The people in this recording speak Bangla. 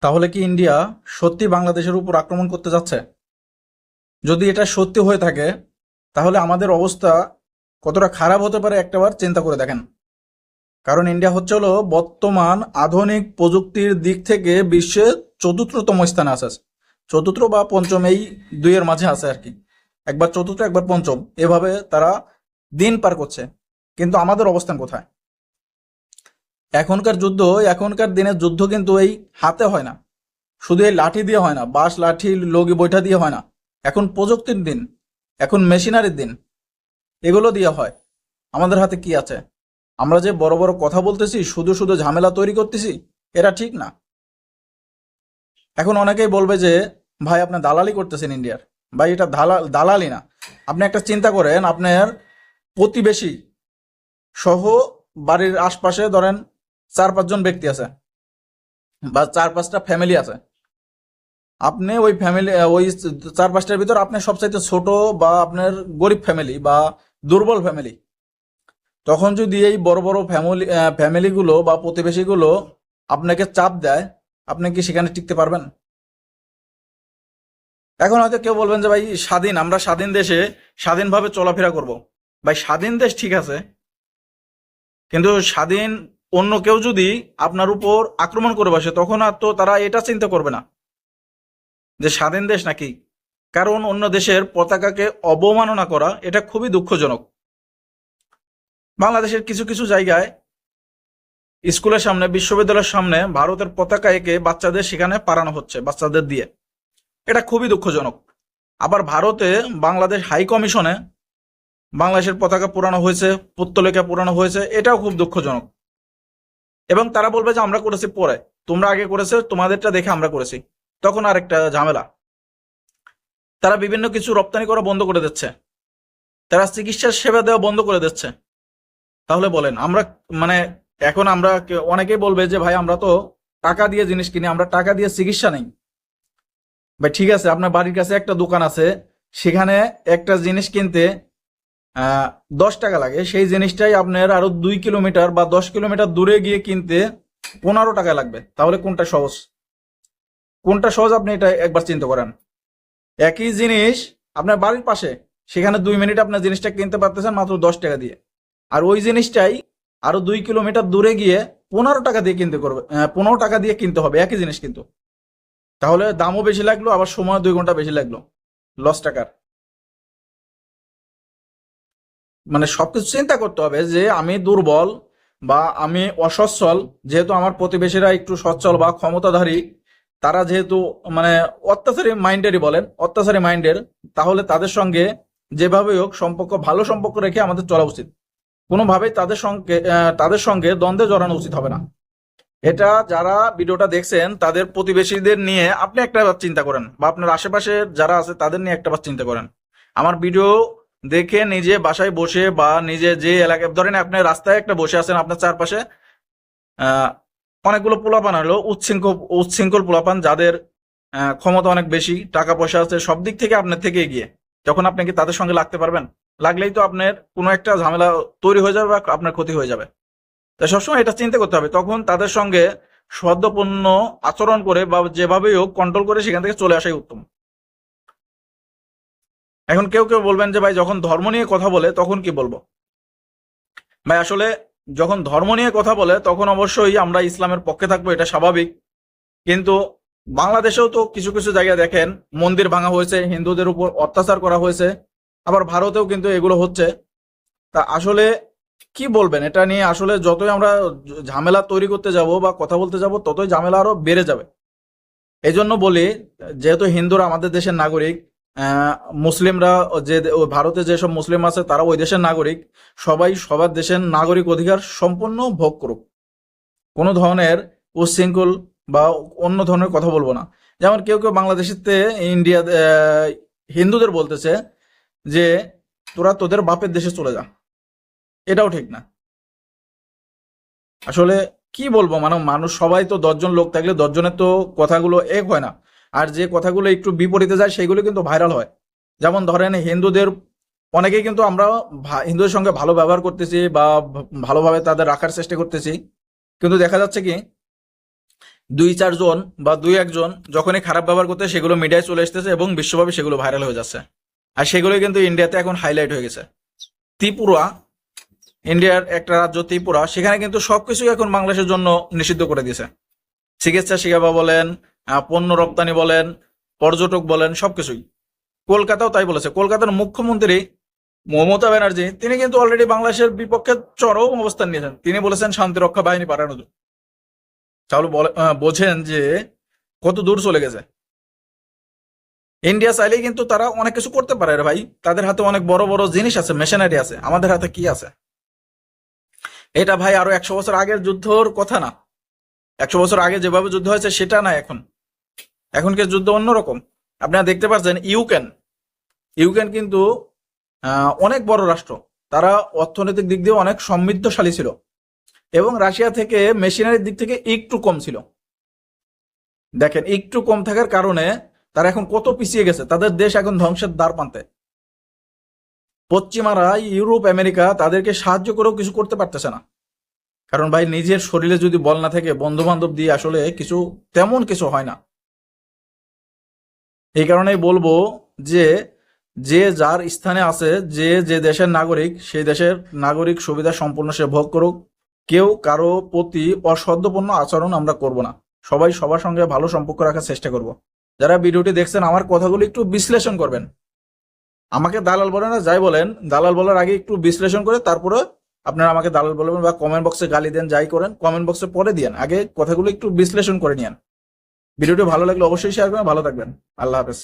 তাহলে কি ইন্ডিয়া সত্যি বাংলাদেশের উপর আক্রমণ করতে যাচ্ছে? যদি এটা সত্যি হয়ে থাকে, তাহলে আমাদের অবস্থা কতটা খারাপ হতে পারে একটাবার চিন্তা করে দেখেন। কারণ ইন্ডিয়া হচ্ছে হলো বর্তমান আধুনিক প্রযুক্তির দিক থেকে বিশ্বের চতুর্থতম স্থানে আছে। চতুর্থ বা পঞ্চম এই দুইয়ের মাঝে আছে আর কি। একবার চতুর্থ, একবার পঞ্চম। এভাবে তারা দিন পার করছে। কিন্তু আমাদের অবস্থান কোথায়? এখনকার যুদ্ধ, এখনকার দিনের যুদ্ধ কিন্তু এই হাতে হয় না। শুধু এই লাঠি দিয়ে হয় না, বাঁশ, লাঠি, লগি, বৈঠা দিয়ে হয় না। এখন প্রযুক্তির দিন, এখন মেশিনারির দিন। এগুলো দিয়ে হয়। আমাদের হাতে কি আছে? আমরা যে বড় বড় কথা বলতেছি, শুধু শুধু ঝামেলা তৈরি করতেছি এটা ঠিক না। এখন অনেকেই বলবে যে, ভাই, আপনি দালালি করতেছেন ইন্ডিয়ার। ভাই, এটা দালাল দালালি না। আপনি একটা চিন্তা করেন, আপনার প্রতিবেশী সহ বাড়ির আশপাশে ধরেন চার পাঁচজন ব্যক্তি আছে বা চার পাঁচটা ফ্যামিলি আছে। আপনি ওই ফ্যামিলি ওই চার পাঁচটার ভিতর আপনি সবচাইতে ছোট বা আপনার গরিব ফ্যামিলি বা দুর্বল ফ্যামিলি তখন যদি এই বড় বড় ফ্যামিলি ফ্যামিলিগুলো বা প্রতিবেশীগুলো আপনাকে চাপ দেয়, আপনি কি সেখানে টিকতে পারবেন? এখন হয়তো কেউ বলবেন যে, ভাই, স্বাধীন, আমরা স্বাধীন দেশে স্বাধীনভাবে চলাফেরা করব। ভাই, স্বাধীন দেশ ঠিক আছে, কিন্তু স্বাধীন অন্য কেউ যদি আপনার উপর আক্রমণ করে বসে, তখন আর তো তারা এটা চিন্তা করবে না। যে স্বাধীন দেশ নাকি? কারণ অন্য দেশের পতাকাকে অবমাননা করা, এটা খুবই দুঃখজনক। বাংলাদেশের কিছু কিছু জায়গায় স্কুলের সামনে, বিশ্ববিদ্যালয়ের সামনে ভারতের পতাকা এঁকে বাচ্চাদের সেখানে পারানো হচ্ছে, বাচ্চাদের দিয়ে। এটা খুবই দুঃখজনক। আবার ভারতে বাংলাদেশ হাই কমিশনে বাংলাদেশের পতাকা পুরানো হয়েছে, পুত্তলিকা পুরানো হয়েছে, এটাও খুব দুঃখজনক। এবং তারা বলবে যে আমরা করেছি পরে। তোমরা আগে করেছ, তোমাদেরটা দেখে আমরা করেছি। তখন আর একটা ঝামেলা। তারা বিভিন্ন কিছু রপ্তানি করা বন্ধ করে দিচ্ছে। তারা চিকিৎসার সেবা দেওয়া বন্ধ করে দিচ্ছে। তাহলে বলেন, আমরা মানে এখন আমরা অনেকেই বলবে যে, ভাই, আমরা তো টাকা দিয়ে জিনিস কিনি, আমরা টাকা দিয়ে চিকিৎসা নেই। ভাই, ঠিক আছে, আপনার বাড়ির কাছে একটা দোকান আছে, সেখানে একটা জিনিস কিনতে দশ টাকা লাগে। সেই জিনিসটাই আপনার আরও দুই কিলোমিটার বা দশ কিলোমিটার দূরে গিয়ে কিনতে পনেরো টাকা লাগবে। তাহলে কোনটা সহজ? কোনটা সহজ আপনি এটা একবার চিন্তা করেন। একই জিনিস আপনার বাড়ির পাশে, সেখানে দুই মিনিট আপনার জিনিসটা কিনতে পারতেছেন মাত্র দশ টাকা দিয়ে। আর ওই জিনিসটাই আরও দুই কিলোমিটার দূরে গিয়ে পনেরো টাকা দিয়ে কিনতে করবে পনেরো টাকা দিয়ে কিনতে হবে, একই জিনিস কিন্তু। তাহলে দামও বেশি লাগল, আবার সময় দুই ঘণ্টা বেশি লাগল। লস টাকার। মানে সবকিছু চিন্তা করতে হবে যে আমি দুর্বল বা আমি অসচ্ছল। যেহেতু আমার প্রতিবেশীরা একটু সচ্ছল বা ক্ষমতাধারী, তারা যেহেতু মানে অত্যাচারী মাইন্ডেরই বলেন, অত্যাচারী মাইন্ডের, তাহলে তাদের সঙ্গে যেভাবে হোক সম্পর্ক, ভালো সম্পর্ক রেখে আমাদের চলা উচিত। কোনোভাবেই তাদের সঙ্গে তাদের সঙ্গে দ্বন্দ্বে জড়ানো উচিত হবে না। এটা যারা ভিডিওটা দেখছেন, তাদের প্রতিবেশীদের নিয়ে আপনি একটা চিন্তা করেন বা আপনার আশেপাশে যারা আছে তাদের নিয়ে একটা চিন্তা করেন। আমার ভিডিও দেখে নিজে বাসায় বসে বা নিজে যে এলাকায়, ধরেন আপনি রাস্তায় একটা বসে আছেন আপনার চারপাশে অনেকগুলো পোলাপান হলো, উচ্ছৃঙ্খল উচ্ছৃঙ্খল পোলাপান যাদের ক্ষমতা অনেক বেশি টাকা পয়সা আছে, সব দিক থেকে আপনার থেকে এগিয়ে। তখন আপনি কি তাদের সঙ্গে লাগতে পারবেন? লাগলেই তো আপনার কোনো একটা ঝামেলা তৈরি হয়ে যাবে বা আপনার ক্ষতি হয়ে যাবে। তাই সবসময় এটা চিন্তা করতে হবে। তখন তাদের সঙ্গে সদ্যপূর্ণ আচরণ করে বা যেভাবেই হোক কন্ট্রোল করে সেখান থেকে চলে আসাই উত্তম। এখন কেউ কেউ বলবেন যে, ভাই, যখন ধর্ম নিয়ে কথা বলে, তখন কি বলব? ভাই, আসলে যখন ধর্ম নিয়ে কথা বলে, তখন অবশ্যই আমরা ইসলামের পক্ষে থাকব, এটা স্বাভাবিক। কিন্তু বাংলাদেশেও তো কিছু কিছু জায়গায় দেখেন, মন্দির ভাঙা হয়েছে, হিন্দুদের উপর অত্যাচার করা হয়েছে, আবার ভারতেও কিন্তু এগুলো হচ্ছে। তা আসলে কি বলবেন? এটা নিয়ে আসলে যতই আমরা ঝামেলা তৈরি করতে যাব বা কথা বলতে যাব, ততই ঝামেলা আরও বেড়ে যাবে। এই জন্য বলি, যেহেতু হিন্দুরা আমাদের দেশের নাগরিক মুসলিমরা যে ভারতে যেসব মুসলিম আছে, তারা ওই দেশের নাগরিক। সবাই সবার দেশের নাগরিক অধিকার সম্পূর্ণ ভোগ করুক। কোনো ধরনের উশৃঙ্খল বা অন্য ধরনের কথা বলব না। যেমন কেউ কেউ বাংলাদেশেতে, ইন্ডিয়া হিন্দুদের বলতেছে যে, তোরা তোদের বাপের দেশে চলে যা। এটাও ঠিক না। আসলে কি বলব মানে মানুষ সবাই তো দশজন লোক থাকলে দশজনের তো কথাগুলো এক হয় না। আর যে কথাগুলো একটু বিপরীতে যায়, সেগুলো কিন্তু ভাইরাল হয়। যেমন ধরেন, হিন্দুদের, অনেকেই কিন্তু আমরা হিন্দুদের সঙ্গে ভালো ব্যবহার করতেছি বা ভালোভাবে তাদের রাখার চেষ্টা করতেছি। কিন্তু দেখা যাচ্ছে কি, দুই চারজন বা দুই একজন যখনই খারাপ ব্যবহার করতে সেগুলো মিডিয়ায় চলে আসতেছে এবং বিশ্বব্যাপী সেগুলো ভাইরাল হয়ে যাচ্ছে। আর সেগুলো কিন্তু ইন্ডিয়াতে এখন হাইলাইট হয়ে গেছে। ত্রিপুরা, ইন্ডিয়ার একটা রাজ্য ত্রিপুরা, সেখানে কিন্তু সবকিছু এখন বাংলাদেশের জন্য নিষিদ্ধ করে দিয়েছে। চিকিৎসা সেবা বলেন পণ্য রপ্তানি বলেন, পর্যটক বলেন, সবকিছুই। কলকাতাও তাই বলেছে। কলকাতার মুখ্যমন্ত্রী মমতা ব্যানার্জি, তিনি কিন্তু অলরেডি বাংলাদেশের বিপক্ষে চরম অবস্থান নিয়েছেন। তিনি বলেছেন, শান্তি রক্ষা বাহিনী পাঠানো যাবে। তাহলে বোঝেন যে কত দূর চলে গেছে। ইন্ডিয়া চাইলেই কিন্তু তারা অনেক কিছু করতে পারে রে ভাই। তাদের হাতে অনেক বড় বড় জিনিস আছে, মেশিনারি আছে। আমাদের হাতে কি আছে? এটা ভাই আরও একশো বছর আগের যুদ্ধর কথা না। একশো বছর আগে যেভাবে যুদ্ধ হয়েছে, সেটা না এখন। এখনকার যুদ্ধ অন্যরকম। আপনারা দেখতে পাচ্ছেন ইউক্রেন। ইউক্রেন কিন্তু অনেক বড় রাষ্ট্র। তারা অর্থনৈতিক দিক দিয়ে অনেক সমৃদ্ধশালী ছিল। এবং রাশিয়া থেকে মেশিনারির দিক থেকে একটু কম ছিল। দেখেন, একটু কম থাকার কারণে তারা এখন কত পিছিয়ে গেছে। তাদের দেশ এখন ধ্বংসের দ্বার প্রান্তে। পশ্চিমারা, ইউরোপ, আমেরিকা তাদেরকে সাহায্য করেও কিছু করতে পারতেছে না। কারণ ভাই, নিজের শরীরে যদি বল না থাকে বন্ধু বান্ধব দিয়ে আসলে কিছু তেমন কিছু হয় না। এই কারণেই বলব যে যে যার স্থানে আছে, যে যে দেশের নাগরিক, সেই দেশের নাগরিক সুবিধা সম্পূর্ণ সে ভোগ করুক। কেউ কারও প্রতি অসদ্যপূর্ণ আচরণ আমরা করব না। সবাই সবার সঙ্গে ভালো সম্পর্ক রাখার চেষ্টা করব। যারা ভিডিওটি দেখছেন, আমার কথাগুলো একটু বিশ্লেষণ করবেন। আমাকে দালাল বলে না যাই বলেন, দালাল বলার আগে একটু বিশ্লেষণ করে, তারপরে আপনারা আমাকে দালাল বলবেন বা কমেন্ট বক্সে গালি দেন, যাই করেন কমেন্ট বক্সে পরে দিয়েন আগে কথাগুলো একটু বিশ্লেষণ করে নিয়েন। ভিডিওটি ভালো লাগলে অবশ্যই শেয়ার করবেন, ভালো থাকবেন। আল্লাহ হাফেজ।